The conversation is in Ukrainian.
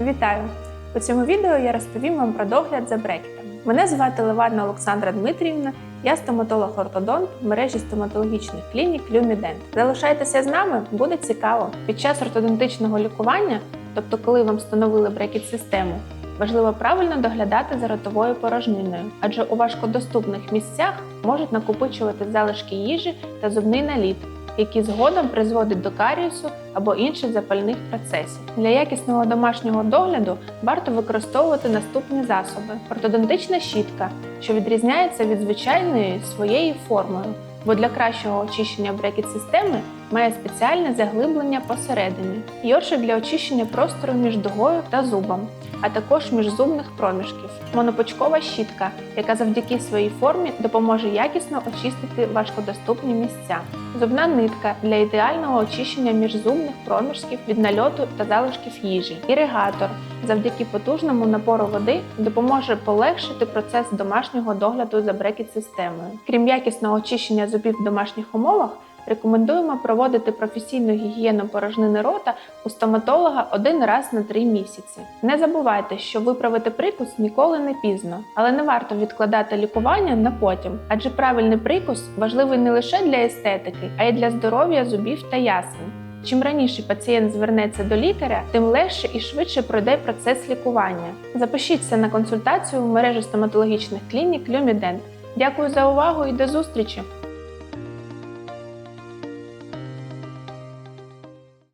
Вітаю! У цьому відео я розповім вам про догляд за брекетами. Мене звати Левадна Олександра Дмитріївна, я стоматолог-ортодонт в мережі стоматологічних клінік Люмідент. Залишайтеся з нами, буде цікаво. Під час ортодонтичного лікування, тобто коли вам встановили брекет-систему, важливо правильно доглядати за ротовою порожниною, адже у важкодоступних місцях можуть накопичувати залишки їжі та зубний наліт, які згодом призводить до каріусу або інших запальних процесів. Для якісного домашнього догляду варто використовувати наступні засоби: ортодонтична щітка, що відрізняється від звичайної своєю формою, бо для кращого очищення брекет-системи має спеціальне заглиблення посередині, йоршик для очищення простору між дугою та зубом, а також міжзубних проміжків, монопочкова щітка, яка завдяки своїй формі допоможе якісно очистити важкодоступні місця, зубна нитка для ідеального очищення міжзубних проміжків від нальоту та залишків їжі, іригатор завдяки потужному напору води допоможе полегшити процес домашнього догляду за брекет-системою. Крім якісного очищення зубів в домашніх умовах. Рекомендуємо проводити професійну гігієну порожнини рота у стоматолога один раз на три місяці. Не забувайте, що виправити прикус ніколи не пізно, але не варто відкладати лікування на потім, адже правильний прикус важливий не лише для естетики, а й для здоров'я зубів та ясен. Чим раніше пацієнт звернеться до лікаря, тим легше і швидше пройде процес лікування. Запишіться на консультацію в мережі стоматологічних клінік Люмідент. Дякую за увагу і до зустрічі!